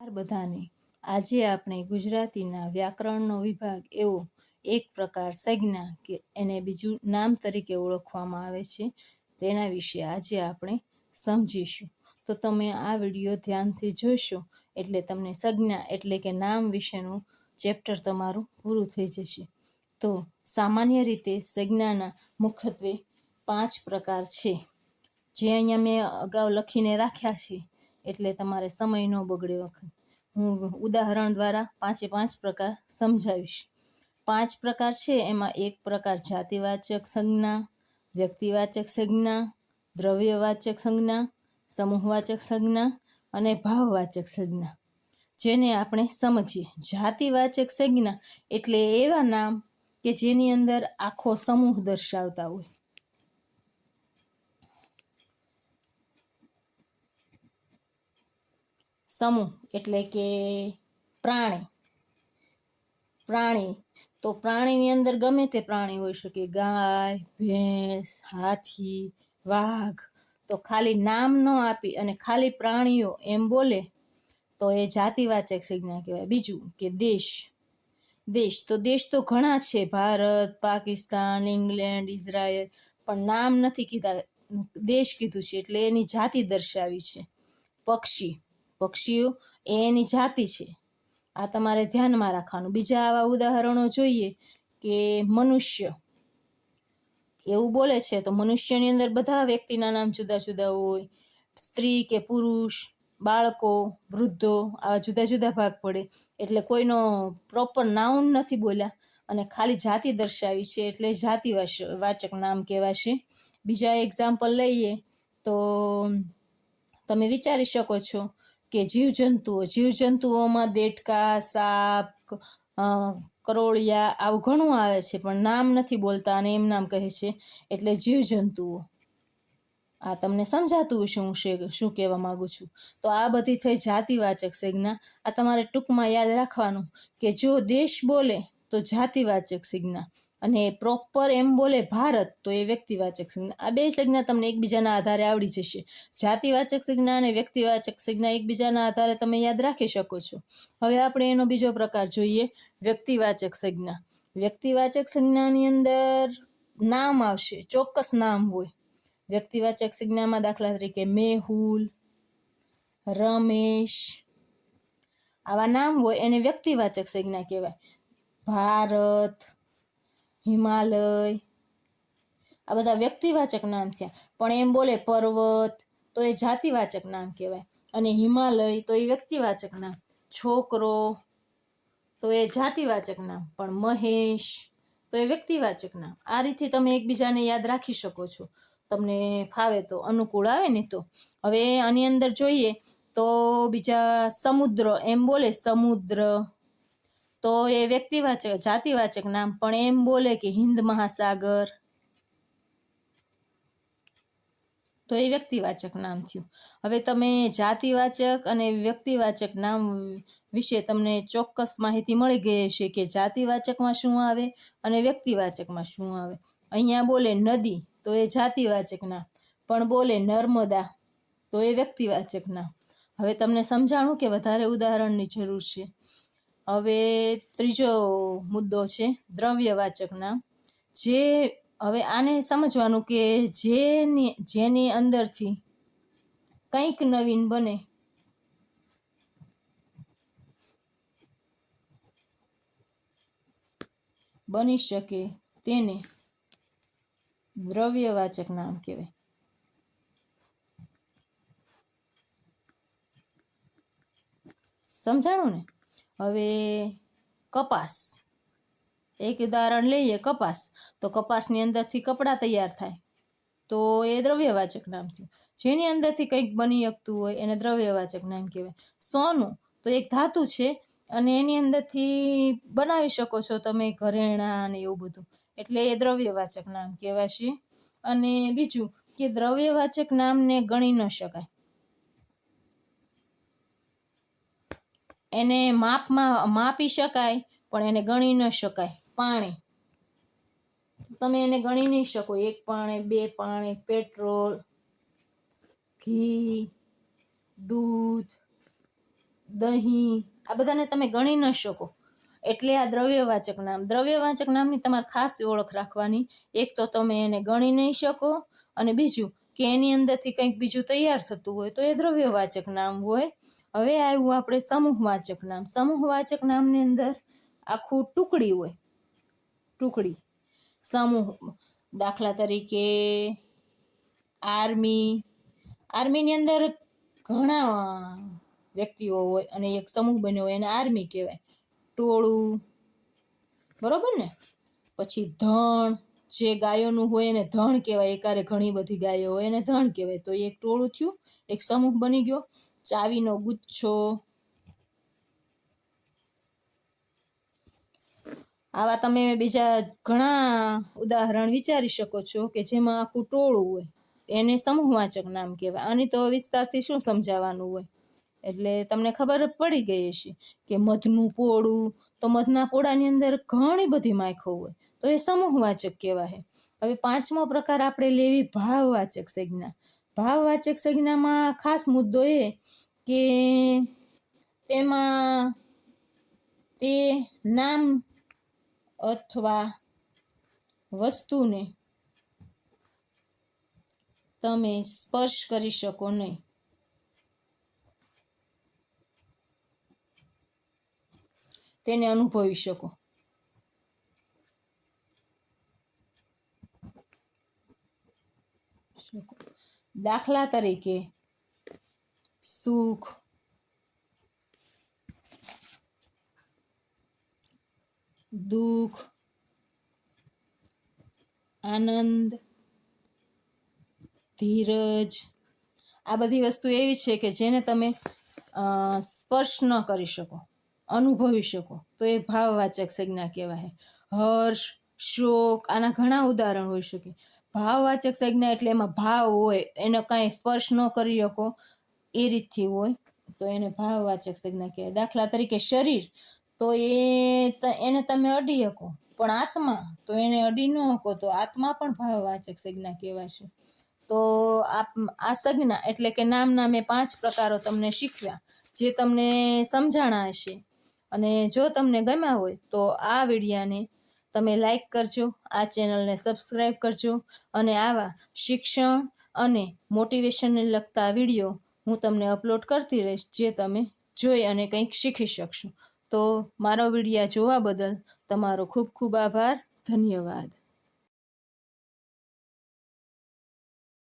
બધાને. આજે આપણે ગુજરાતીના વ્યાકરણનો વિભાગ એવો એક પ્રકાર સંજ્ઞા કે એને બીજું નામ તરીકે ઓળખવામાં આવે છે. તેના વિશે આજે આપણે સમજીશું. તો તમે આ વીડિયો ધ્યાનથી જોશો એટલે તમને સંજ્ઞા એટલે કે નામ વિશેનું ચેપ્ટર તમારું પૂરું થઈ જશે. તો સામાન્ય રીતે સંજ્ઞાના મુખ્યત્વે પાંચ પ્રકાર છે. જે અહીંયા મેં અગાઉ લખીને રાખ્યા છે. એટલે તમારે સમય ન બગડે વખત. હું ઉદાહરણ દ્વારા પાંચે પાંચ પ્રકાર સમજાવીશ. પાંચ પ્રકાર છે, એમાં એક પ્રકાર જાતિવાચક સંજ્ઞા, વ્યક્તિવાચક સંજ્ઞા, દ્રવ્યવાચક સંજ્ઞા, સમૂહવાચક સંજ્ઞા અને ભાવવાચક સંજ્ઞા. જેને આપણે સમજીએ. જાતિવાચક સંજ્ઞા એટલે એવા નામ કે જેની અંદર આખો સમૂહ દર્શાવતા હોય. સમૂહ એટલે કે પ્રાણી. પ્રાણી. તો પ્રાણીની અંદર ગમે તે પ્રાણી હોઈ શકે ગાય, ભેંસ, હાથી, વાઘ. તો ખાલી નામ ન આપી અને ખાલી પ્રાણીઓ એમ બોલે તો એ જાતિવાચક સંજ્ઞા કહેવાય. બીજું કે દેશ. દેશ. તો દેશ તો ઘણા છે. Bharat, Pakistan, England, Israel. પણ નામ નથી કીધા. દેશ કીધું છે એટલે એની જાતિ દર્શાવી છે. પક્ષી. પક્ષીઓ એ એની જાતિ છે. આ તમારે ધ્યાનમાં રાખવાનું. બીજા આવા ઉદાહરણો જોઈએ કે મનુષ્ય. એવું બોલે છે તો મનુષ્યની અંદર બધા વ્યક્તિના નામ જુદા જુદા હોય. સ્ત્રી કે પુરુષ, બાળકો, વૃદ્ધો, આવા જુદા જુદા ભાગ પડે. એટલે કોઈનો પ્રોપર નાઉન નથી બોલ્યા અને ખાલી જાતિ દર્શાવી છે એટલે જાતિ વાચક નામ કહેવાશે. બીજા એક્ઝામ્પલ લઈએ તો તમે વિચારી શકો છો કે જીવજંતુઓ, જીવજંતુઓમાં દેડકા, સાપ કરોળિયા આવું ઘણું આવે છે, પણ નામ નથી બોલતા અને એમ નામ કહે છે, એટલે જીવજંતુઓ. આ તમને સમજાતું હશે હું શું કહેવા માગું છું. તો આ બધી થઈ જાતિવાચક સંજ્ઞા આ તમારે ટૂંકમાં યાદ રાખવાનું કે જો દેશ બોલે તો જાતિવાચક સંજ્ઞા અને પ્રોપર એમ બોલે ભારત, તો એ વ્યક્તિવાચક સંજ્ઞા. આ બે સંજ્ઞા તમને એકબીજાના આધારે આવડી જશે. જાતિવાચક સંજ્ઞા અને વ્યક્તિવાચક સંજ્ઞા એકબીજાના આધારે તમે યાદ રાખી શકો છો. હવે આપણે એનો બીજો પ્રકાર જોઈએ. વ્યક્તિવાચક સંજ્ઞા. વ્યક્તિવાચક સંજ્ઞાની અંદર નામ આવશે. ચોક્કસ નામ હોય. વ્યક્તિવાચક સંજ્ઞામાં દાખલા તરીકે મેહુલ, રમેશ, આવા નામ હોય એને વ્યક્તિવાચક સંજ્ઞા કહેવાય. ભારત હિમાલય. આ બધા વ્યક્તિવાચક નામ થયા. પણ એમ બોલે પર્વત, તો એ જાતિવાચક નામ કહેવાય. અને હિમાલય, તો એ વ્યક્તિવાચક નામ. છોકરો, તો એ જાતિવાચક નામ. પણ મહેશ, તો એ વ્યક્તિવાચક નામ. આ રીતે તમે એકબીજાને યાદ રાખી શકો છો. તમને ફાવે તો, અનુકૂળ આવે ને તો. હવે આની અંદર જોઈએ તો બીજા સમુદ્ર, એમ બોલે સમુદ્ર. તો એ વ્યક્તિવાચક, જાતિવાચક નામ પણ એમ બોલે કે હિન્દ મહાસાગર. તો એ વ્યક્તિવાચક નામ થયું. હવે તમે જાતિવાચક અને વ્યક્તિવાચક નામ વિશે તમને ચોક્કસ માહિતી મળી ગઈ હશે કે જાતિવાચકમાં શું આવે અને વ્યક્તિવાચકમાં શું આવે. અહીંયા બોલે નદી, તો એ જાતિવાચક નામ. પણ બોલે નર્મદા, તો એ વ્યક્તિવાચક નામ. હવે તમને સમજાણું કે વધારે ઉદાહરણની જરૂર છે? હવે ત્રીજો મુદ્દો છે, દ્રવ્યવાચકના. જે હવે આને સમજવાનું કે જેની જેની અંદરથી કંઈક નવીન બને. બની શકે તેને દ્રવ્યવાચક નામ કહેવાય. સમજાણું ને? હવે કપાસ. એક ઉદાહરણ લઈએ કપાસ. તો કપાસની અંદરથી કપડાં તૈયાર થાય. તો એ દ્રવ્યવાચક નામ થયું. જેની અંદરથી કંઈક બની શકતું હોય એને દ્રવ્યવાચક નામ કહેવાય. સોનું તો એક ધાતુ છે અને એની અંદરથી બનાવી શકો છો તમે ઘરેણાં અને એવું બધું. એટલે એ દ્રવ્યવાચક નામ કહેવાશે. અને બીજું કે દ્રવ્યવાચક નામને ગણી ન શકાય. એને માપમાં, માપી શકાય, પણ એને ગણી ન શકાય. પાણી. તમે એને ગણી નહીં શકો. એક પાણી, બે પાણી, પેટ્રોલ, ઘી, દૂધ, દહીં. આ બધાને તમે ગણી ન શકો. એટલે આ દ્રવ્યવાચક નામ. દ્રવ્યવાચક નામની તમારે ખાસ ઓળખ રાખવાની. એક તો તમે એને ગણી નહીં શકો. અને બીજું, કે એની અંદરથી કંઈક બીજું તૈયાર થતું હોય તો એ દ્રવ્યવાચક નામ હોય. હવે આવ્યું આપણે સમૂહવાચક નામ. સમૂહવાચક નામની અંદર આખું ટુકડી હોય. ટુકડી. સમૂહ. દાખલા તરીકે આર્મી. આર્મીની અંદર ઘણા વ્યક્તિઓ હોય અને એક સમૂહ બન્યો હોય એને આર્મી કહેવાય. ટોળું. બરોબર ને? પછી ધણ. જે ગાયોનું હોય એને ધણ કહેવાય. એકારે ઘણી બધી ગાયો હોય એને ધણ કહેવાય. તો એક ટોળું થયું. એક સમૂહ બની ગયો. ચાવીનો ગુચ્છો. આવા તમે બીજા ઘણા ઉદાહરણ વિચારી શકો છો કે જેમાં આખું ટોળું હોય. એને સમૂહવાચક નામ કહેવાય. આની તો વિસ્તારથી શું સમજાવવાનું હોય? એટલે તમને ખબર પડી ગઈ હશે કે મધનું પોળું તો મધના પોળાની અંદર ઘણી બધી માખો હોય. તો એ સમૂહવાચક કહેવાય. હવે પાંચમો પ્રકાર આપણે લેવી ભાવવાચક સંજ્ઞા. ભાવવાચક સંજ્ઞામાં ખાસ મુદ્દો એ કે તેમાં તે નામ અથવા વસ્તુને તમે સ્પર્શ કરી શકો નહીં તેને અનુભવી શકો શકો. દાખલા તરીકે સુખ, દુઃખ, આનંદ, ધીરજ. આ બધી વસ્તુ એવી છે કે જેને તમે સ્પર્શ ન કરી શકો, અનુભવી શકો. તો એ ભાવવાચક સંજ્ઞા કહેવાય. હર્ષ, શોક, આના ઘણા ઉદાહરણ હોઈ શકે. ભાવવાચક સંજ્ઞા એટલે એમાં ભાવ હોય, એને કાંઈ સ્પર્શ ન કરી શકો, એ રીતથી હોય, તો એને ભાવવાચક સંજ્ઞા કહેવાય. દાખલા તરીકે શરીર, તો એ એને તમે અડી શકો, પણ આત્મા, તો એને અડી ન શકો, તો આત્મા પણ ભાવવાચક સંજ્ઞા કહેવાશે. તો આ સંજ્ઞા એટલે કે નામના મેં પાંચ પ્રકારો તમને શીખ્યા, જે તમને સમજાણા હશે. અને જો તમને ગમ્યા હોય, તો આ વિડીયાને તમે લાઈક કરજો, આ ચેનલને સબસ્ક્રાઈબ કરજો અને આવા શિક્ષણ અને મોટિવેશનને લગતા વીડિયો હું તમને અપલોડ કરતી રહીશ, જે તમે જોઈ અને કંઈક શીખી શકશો. તો મારો વિડીયા જોવા બદલ તમારો ખૂબ ખૂબ આભાર, ધન્યવાદ.